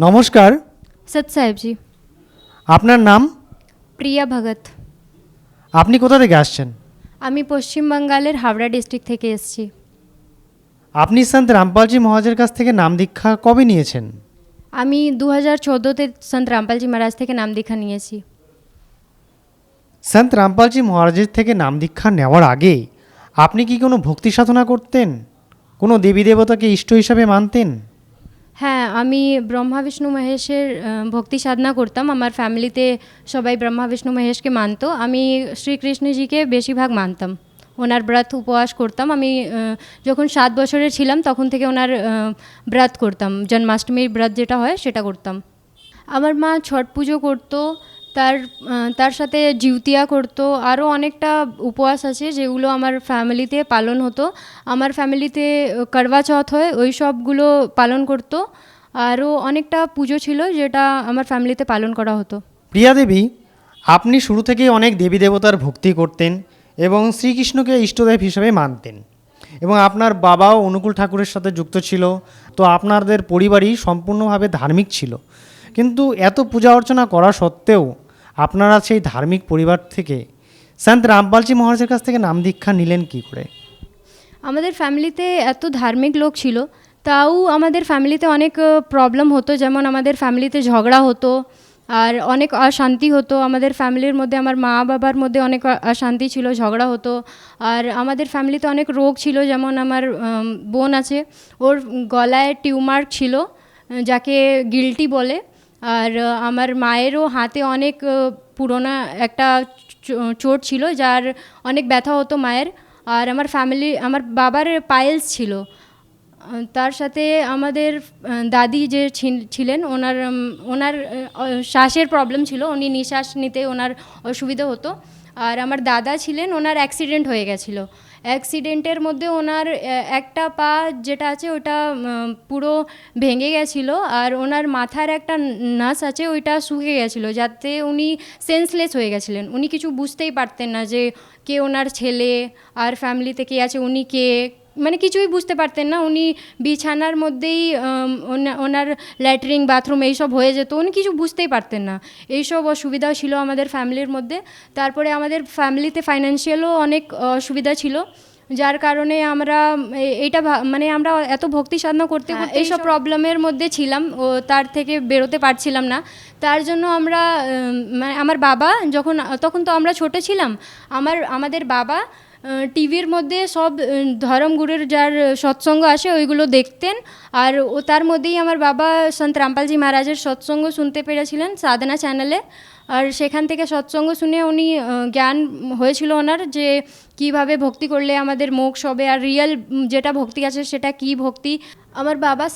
নমস্কার। সৎ সাহেবজি। আপনার নাম? প্রিয়া ভগত। আপনি কোথা থেকে আসছেন? আমি পশ্চিমবাঙ্গালের হাওড়া ডিস্ট্রিক্ট থেকে এসেছি। আপনি সন্ত রামপালজি মহারাজের কাছ থেকে নাম দীক্ষা কবে নিয়েছেন? আমি দু হাজার চোদ্দোতে সন্ত রামপালজি মহারাজ থেকে নাম দীক্ষা নিয়েছি। সন্ত রামপালজি মহারাজের থেকে নাম দীক্ষা নেওয়ার আগে আপনি কি কোনো ভক্তি সাধনা করতেন? কোনো দেবী দেবতাকে ইষ্ট হিসাবে মানতেন? হ্যাঁ আমি ব্রহ্মা, বিষ্ণু, মহেশের ভক্তি সাধনা করতাম। আমার ফ্যামিলিতে সবাই ব্রহ্মা, বিষ্ণু, মহেশকে মানত। আমি শ্রীকৃষ্ণজিকে বেশিরভাগ মানতাম। ওনার ব্রত উপবাস করতাম। আমি যখন সাত বছরের ছিলাম, তখন থেকে ওনার ব্রাত করতাম। জন্মাষ্টমীর ব্রত যেটা হয়, সেটা করতাম। আমার মা ছট পুজো করতো। তার তার সাথে জিউতিয়া করতো। আরও অনেকটা উপবাস আছে যেগুলো আমার ফ্যামিলিতে পালন হতো। আমার ফ্যামিলিতে করবা চৌথ হয়, ওই সবগুলো পালন করতো। আরও অনেকটা পুজো ছিল যেটা আমার ফ্যামিলিতে পালন করা হতো। প্রিয়া দেবী, আপনি শুরু থেকেই অনেক দেবী দেবতার ভক্তি করতেন এবং শ্রীকৃষ্ণকে ইষ্টদেব হিসেবে মানতেন। এবং আপনার বাবাও অনুকূল ঠাকুরের সাথে যুক্ত ছিল। তো আপনাদের পরিবারই সম্পূর্ণভাবে ধার্মিক ছিল। কিন্তু এত পূজা অর্চনা করা সত্ত্বেও আপনারা সেই ধার্মিক পরিবার থেকে সন্ত রামপালজি মহারাজের কাছ থেকে নাম দীক্ষা নিলেন কি করে? আমাদের ফ্যামিলিতে এত ধার্মিক লোক ছিল, তাও আমাদের ফ্যামিলিতে অনেক প্রবলেম হতো। যেমন আমাদের ফ্যামিলিতে ঝগড়া হতো, আর অনেক অশান্তি হতো। আমাদের ফ্যামিলির মধ্যে, আমার মা বাবার মধ্যে অনেক অশান্তি ছিল, ঝগড়া হতো। আর আমাদের ফ্যামিলিতে অনেক রোগ ছিল, যেমন আমার বোন আছে, ওর গলায় টিউমার ছিল যাকে গিলটি বলে। আর আমার মায়েরও হাতে অনেক পুরোনো একটা চোট ছিল, যার অনেক ব্যথা হতো মায়ের। আর আমার ফ্যামিলি আমার বাবার পায়েলস ছিল। তার সাথে আমাদের দাদি যে ছিল- ছিলেন, ওনার ওনার শ্বাসের প্রবলেম ছিল। উনি নিঃশ্বাস নিতে ওনার অসুবিধা হতো। আর আমার দাদা ছিলেন, ওনার অ্যাক্সিডেন্ট হয়ে গেছিল। অ্যাক্সিডেন্টের মধ্যে ওনার একটা পা যেটা আছে ওটা পুরো ভেঙে গেছিল আর ওনার মাথার একটা নাস আছে ওইটা শুকে গেছিল যাতে উনি সেন্সলেস হয়ে গেছিলেন। উনি কিছু বুঝতেই পারতেন না যে কে ওনার ছেলে আর ফ্যামিলিতে কে আছে, উনি কে? মানে কিছুই বুঝতে পারতেন না। উনি বিছানার মধ্যেই ওনার ল্যাট্রিন বাথরুম এইসব হয়ে যেত। উনি কিছু বুঝতেই পারতেন না। এইসব অসুবিধা ছিল আমাদের ফ্যামিলির মধ্যে। তারপরে আমাদের ফ্যামিলিতে ফাইন্যান্সিয়ালও অনেক অসুবিধা ছিল। যার কারণে আমরা এইটা মানে আমরা এত ভক্তি সাধনা করতে করতে এইসব প্রবলেমের মধ্যে ছিলাম। ও তার থেকে বেরোতে পারছিলাম না। তার জন্য আমরা মানে আমার বাবা যখন তখন তো আমরা ছোট ছিলাম। আমার আমাদের বাবা টিভির মধ্যে সব ধর্মগুরুর যার সৎসঙ্গ আসে ওইগুলো দেখতেন। আর ও তার মধ্যেই আমার বাবা সন্ত রামপালজি মহারাজের সৎসঙ্গ শুনতে পেরেছিলেন সাধনা চ্যানেলে। আর সেখান থেকে সৎসঙ্গ শুনে উনি জ্ঞান হয়েছিল ওনার যে কীভাবে ভক্তি করলে আমাদের মোক্ষ হবে আর রিয়েল যেটা ভক্তি আছে সেটা কি ভক্তি। আমার বাবা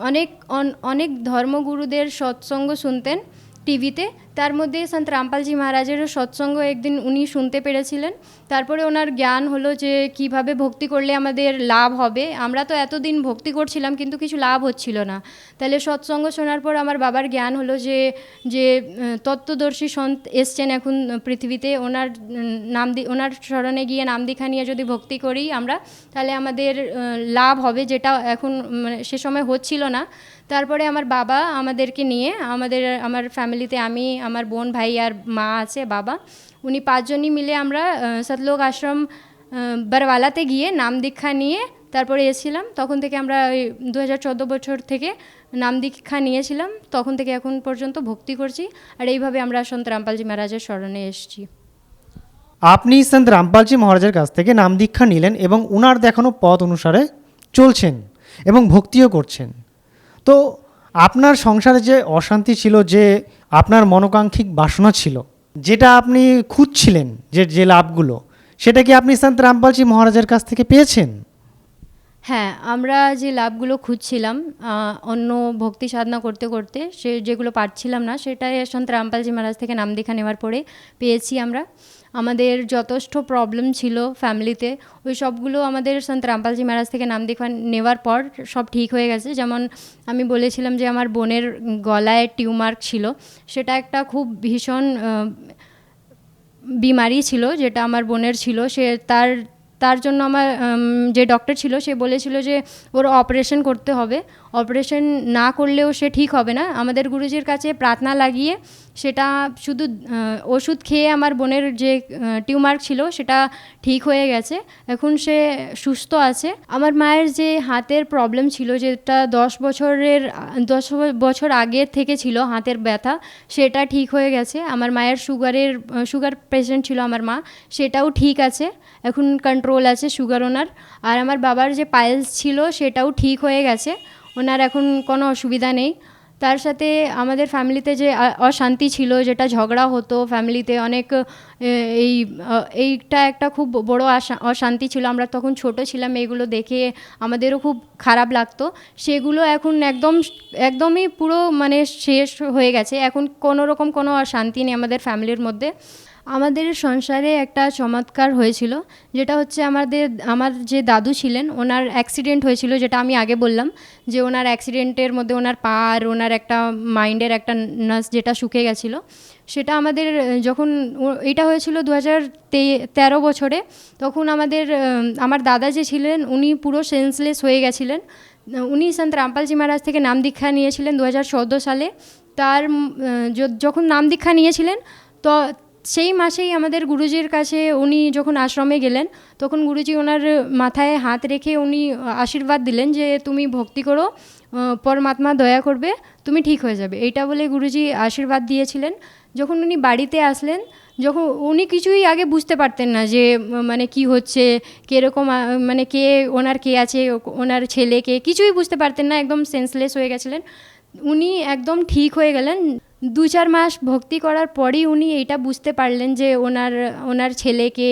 অনেক, অন- অনেক ধর্মগুরুদের সৎসঙ্গ শুনতেন। টিভিতে। তার মধ্যে সন্ত রামপালজি মহারাজেরও সৎসঙ্গ একদিন উনি শুনতে পেরেছিলেন। তারপরে ওনার জ্ঞান হলো যে কীভাবে ভক্তি করলে আমাদের লাভ হবে। আমরা তো এতদিন ভক্তি করছিলাম, কিন্তু কিছু লাভ হচ্ছিল না। তাহলে সৎসঙ্গ শোনার পর আমার বাবার জ্ঞান হলো যে যে তত্ত্বদর্শী সন্ত এসছেন এখন পৃথিবীতে। ওনার নাম দি ওনার স্মরণে গিয়ে নাম দীক্ষা নিয়ে যদি ভক্তি করি আমরা, তাহলে আমাদের লাভ হবে যেটা এখন মানে সে সময় হচ্ছিল না। তারপরে আমার বাবা আমাদেরকে নিয়ে, আমাদের, আমার ফ্যামিলিতে আমি, আমার বোন ভাই আর মা আছে, বাবা। উনি পাঁচজনই মিলে আমরা সতলোক আশ্রম বারওয়ালাতে গিয়ে নাম দীক্ষা নিয়ে তারপরে এসেছিলাম। তখন থেকে আমরা ওই দু হাজার চোদ্দ বছর থেকে নাম দীক্ষা নিয়েছিলাম। তখন থেকে এখন পর্যন্ত ভক্তি করছি। আর এইভাবে আমরা সন্ত রামপালজি মহারাজের স্মরণে এসেছি। আপনি সন্ত রামপালজি মহারাজের কাছ থেকে নাম দীক্ষা নিলেন এবং উনার দেখানো পথ অনুসারে চলছেন এবং ভক্তিও করছেন। তো আপনার সংসারে যে অশান্তি ছিল, যে আপনার মনোকাঙ্ক্ষিক বাসনা ছিল, যেটা আপনি খুঁজছিলেন যে যে লাভগুলো, সেটা কি আপনি সন্ত রামপালজি মহারাজের কাছ থেকে পেয়েছেন? হ্যাঁ আমরা যে লাভগুলো খুঁজছিলাম অন্য ভক্তি সাধনা করতে করতে, সে যেগুলো পারছিলাম না, সেটাই সন্ত রামপালজি মহারাজ থেকে নাম দীক্ষা নেওয়ার পরে পেয়েছি আমরা। আমাদের যথেষ্ট প্রবলেম ছিল ফ্যামিলিতে ওই সবগুলো আমাদের সন্ত রামপালজি মহারাজ থেকে নাম দীক্ষা নেওয়ার পর সব ঠিক হয়ে গেছে। যেমন আমি বলেছিলাম যে আমার বোনের গলায় টিউমার্ক ছিল, সেটা একটা খুব ভীষণ বিমারি ছিল, যেটা আমার বোনের ছিল। সে তার তার জন্য আমার যে ডক্টর ছিল, সে বলেছিল যে ওর অপারেশন করতে হবে। অপারেশন না করলেও সে ঠিক হবে না। আমাদের গুরুজির কাছে প্রার্থনা লাগিয়ে সেটা শুধু ওষুধ খেয়ে আমার বোনের যে টিউমার ছিল সেটা ঠিক হয়ে গেছে। এখন সে সুস্থ আছে। আমার মায়ের যে হাতের প্রবলেম ছিল, যেটা দশ বছরের, দশ বছর আগের থেকে ছিল হাতের ব্যথা, সেটা ঠিক হয়ে গেছে। আমার মায়ের সুগারের, সুগার পেশেন্ট ছিল আমার মা, সেটাও ঠিক আছে। এখন কন্ট্রোল আছে সুগার ওনার আর আমার বাবার যে পাইলস ছিল, সেটাও ঠিক হয়ে গেছে। ওনার এখন কোনো অসুবিধা নেই। তার সাথে আমাদের ফ্যামিলিতে যে অশান্তি ছিল, যেটা ঝগড়া হতো ফ্যামিলিতে অনেক এই এইটা একটা খুব বড় অশান্তি ছিল। আমরা তখন ছোট ছিলাম, এগুলো দেখে আমাদেরও খুব খারাপ লাগতো। সেগুলো এখন একদম, একদমই পুরো মানে শেষ হয়ে গেছে। এখন কোনো রকম কোনো অশান্তি নেই আমাদের ফ্যামিলির মধ্যে। আমাদের সংসারে একটা চমৎকার হয়েছিল, যেটা হচ্ছে আমাদের, আমার যে দাদু ছিলেন, ওনার অ্যাক্সিডেন্ট হয়েছিল, যেটা আমি আগে বললাম, যে ওনার অ্যাক্সিডেন্টের মধ্যে ওনার পা আর ওনার একটা মাইন্ডের একটা নার্স যেটা শুকে গেছিল, সেটা আমাদের, যখন এটা হয়েছিল দু হাজার তেরো বছরে, তখন আমাদের আমার দাদা যে ছিলেন, উনি পুরো সেন্সলেস হয়ে গেছিলেন। উনি সন্ত রামপালজি মহারাজ থেকে নাম দীক্ষা নিয়েছিলেন দু হাজার সালে। তার যখন নাম দীক্ষা নিয়েছিলেন, তো সেই মাসেই আমাদের গুরুজির কাছে উনি যখন আশ্রমে গেলেন, তখন গুরুজি ওনার মাথায় হাত রেখে উনি আশীর্বাদ দিলেন যে তুমি ভক্তি করো পরমাত্মা দয়া করবে, তুমি ঠিক হয়ে যাবে। এইটা বলে গুরুজি আশীর্বাদ দিয়েছিলেন। যখন উনি বাড়িতে আসলেন, যখন উনি কিছুই আগে বুঝতে পারতেন না যে মানে কি হচ্ছে, কীরকম মানে কে ওনার কে আছে, ওনার ছেলে কে, কিছুই বুঝতে পারতেন না, একদম সেন্সলেস হয়ে গেছিলেন। উনি একদম ঠিক হয়ে গেলেন। দু চার মাস ভক্তি করার পরই উনি এইটা বুঝতে পারলেন যে ওনার ওনার ছেলেকে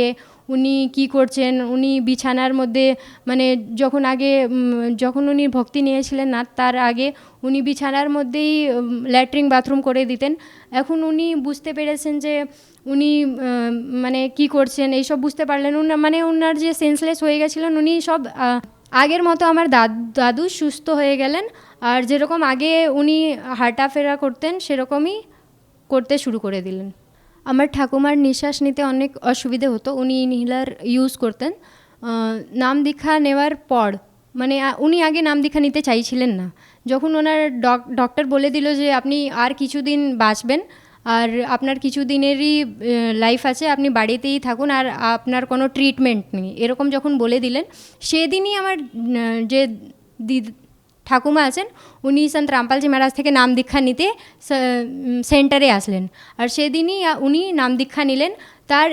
উনি কি করছেন, উনি বিছানার মধ্যে মানে যখন আগে যখন উনি ভক্তি নিয়েছিলেন না, তার আগে উনি বিছানার মধ্যেই ল্যাট্রিন বাথরুম করে দিতেন। এখন উনি বুঝতে পেরেছেন যে উনি মানে কি করছেন, এইসব বুঝতে পারলেন। উনি মানে ওনার যে সেন্সলেস হয়ে গেছিলেন, উনি সব আগের মতো আমার দাদ সুস্থ হয়ে গেলেন, আর যেরকম আগে উনি হাঁটাফেরা করতেন, সেরকমই করতে শুরু করে দিলেন। আমার ঠাকুমার নিঃশ্বাস নিতে অনেক অসুবিধে হতো, উনি ইনহেলার ইউজ করতেন। নাম দীক্ষা নেওয়ার পর মানে উনি আগে নাম দীক্ষা নিতে চাইছিলেন না। যখন ওনার ডক, ডক্টর বলে দিল যে, আপনি আর কিছুদিন বাঁচবেন আর আপনার কিছু দিনেরই লাইফ আছে, আপনি বাড়িতেই থাকুন আর আপনার কোনো ট্রিটমেন্ট নেই। এরকম যখন বলে দিলেন, সেদিনই আমার যে দিদ ঠাকুমা আছেন, উনি সন্ত রামপালজি মহারাজ থেকে নাম দীক্ষা নিতে সেন্টারে আসলেন। আর সেদিনই উনি নাম দীক্ষা নিলেন। তার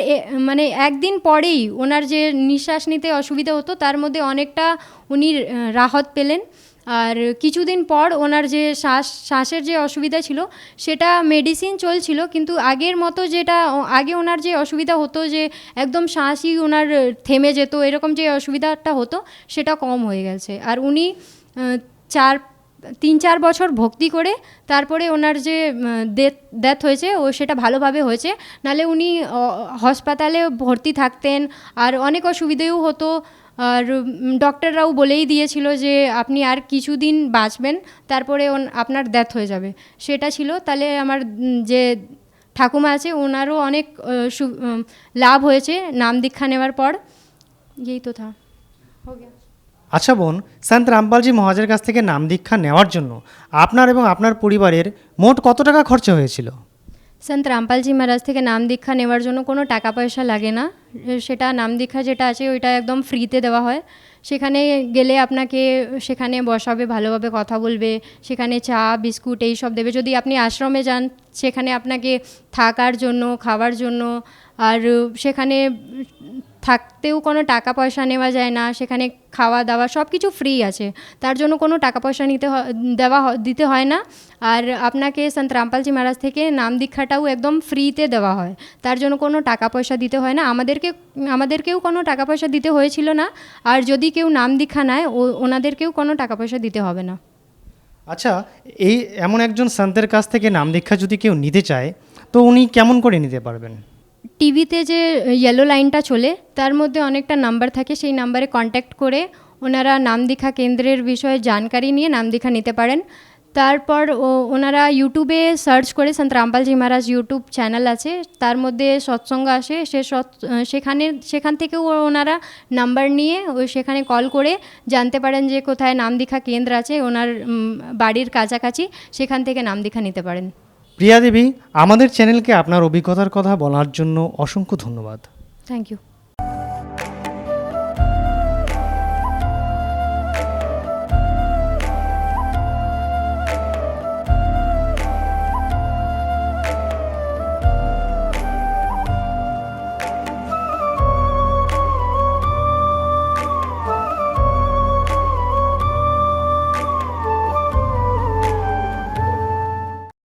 মানে একদিন পরেই ওনার যে নিঃশ্বাস নিতে অসুবিধা হতো, তার মধ্যে অনেকটা উনি রাহত পেলেন। আর কিছুদিন পর ওনার যে শ্বাস, শ্বাসের যে অসুবিধা ছিল, সেটা মেডিসিন চলছিল, কিন্তু আগের মতো যেটা, আগে ওনার যে অসুবিধা হতো যে একদম শ্বাসই ওনার থেমে যেত, এরকম যে অসুবিধাটা হতো, সেটা কম হয়ে গেছে। আর উনি চার, তিন, চার বছর ভক্তি করে তারপরে ওনার যে ডেথ ডেথ হয়েছে, ও সেটা ভালোভাবে হয়েছে। নালে উনি হাসপাতালে ভর্তি থাকতেন, আর অনেক অসুবিধেও হতো আর ডক্টররাও বলেই দিয়েছিল যে, আপনি আর কিছুদিন বাঁচবেন, তারপরে আপনার ডেথ হয়ে যাবে। সেটা ছিল। তাহলে আমার যে ঠাকুমা আছে, ওনারও অনেক লাভ হয়েছে নাম দীক্ষা নেওয়ার পর। এই তো থা। আচ্ছা বোন সন্ত রামপালজি মহাজের কাছ থেকে নাম দীক্ষা নেওয়ার জন্য আপনার এবং আপনার পরিবারের মোট কত টাকা খরচা হয়েছিল? সন্ত রামপালজি মহারাজ থেকে নাম দীক্ষা নেওয়ার জন্য কোনো টাকা পয়সা লাগে না। সেটা নাম দীক্ষা যেটা আছে, ওইটা একদম ফ্রিতে দেওয়া হয়। সেখানে গেলে আপনাকে সেখানে বসাবে, ভালোভাবে কথা বলবে, সেখানে চা, বিস্কুট এই সব দেবে। যদি আপনি আশ্রমে যান, সেখানে আপনাকে থাকার জন্য, খাওয়ার জন্য, আর সেখানে থাকতেও কোনো টাকা পয়সা নেওয়া যায় না, সেখানে খাওয়া দাওয়া সব কিছু ফ্রি আছে। তার জন্য কোনো টাকা পয়সা নিতে দেওয়া দিতে হয় না। আর আপনাকে সন্ত রামপালজি মহারাজ থেকে নাম দীক্ষাটাও একদম ফ্রিতে দেওয়া হয়। তার জন্য কোনো টাকা পয়সা দিতে হয় না। আমাদেরকে, আমাদেরকেও কোনো টাকা পয়সা দিতে হয়েছিল না। আর যদি কেউ নাম দীক্ষা নেয় ওনাদেরকেও কোনো টাকা পয়সা দিতে হবে না। আচ্ছা এই এমন একজন সন্তের কাছ থেকে নাম দীক্ষা যদি কেউ নিতে চায়, তো উনি কেমন করে নিতে পারবেন? টিভিতে যে ইয়েলো লাইনটা চলে, তার মধ্যে অনেকটা নাম্বার থাকে, সেই নাম্বারে কন্ট্যাক্ট করে ওনারা নাম দীক্ষা কেন্দ্রের বিষয়ে জানকারি নিয়ে নাম দীক্ষা নিতে পারেন। তারপর ও- ওনারা ইউটিউবে সার্চ করে, সন্ত রামপালজি মহারাজ ইউটিউব চ্যানেল আছে, তার মধ্যে সৎসঙ্গ আসে, সে সৎ, সেখানে, সেখান থেকেও ওনারা নাম্বার নিয়ে সেখানে কল করে জানতে পারেন যে কোথায় নাম দীক্ষা কেন্দ্র আছে, ওনার বাড়ির কাছাকাছি, সেখান থেকে নাম দীক্ষা নিতে পারেন। প্রিয়া দেবী আমাদের চ্যানেলকে আপনার অভিজ্ঞতার কথা বলার জন্য অসংখ্য ধন্যবাদ। Thank you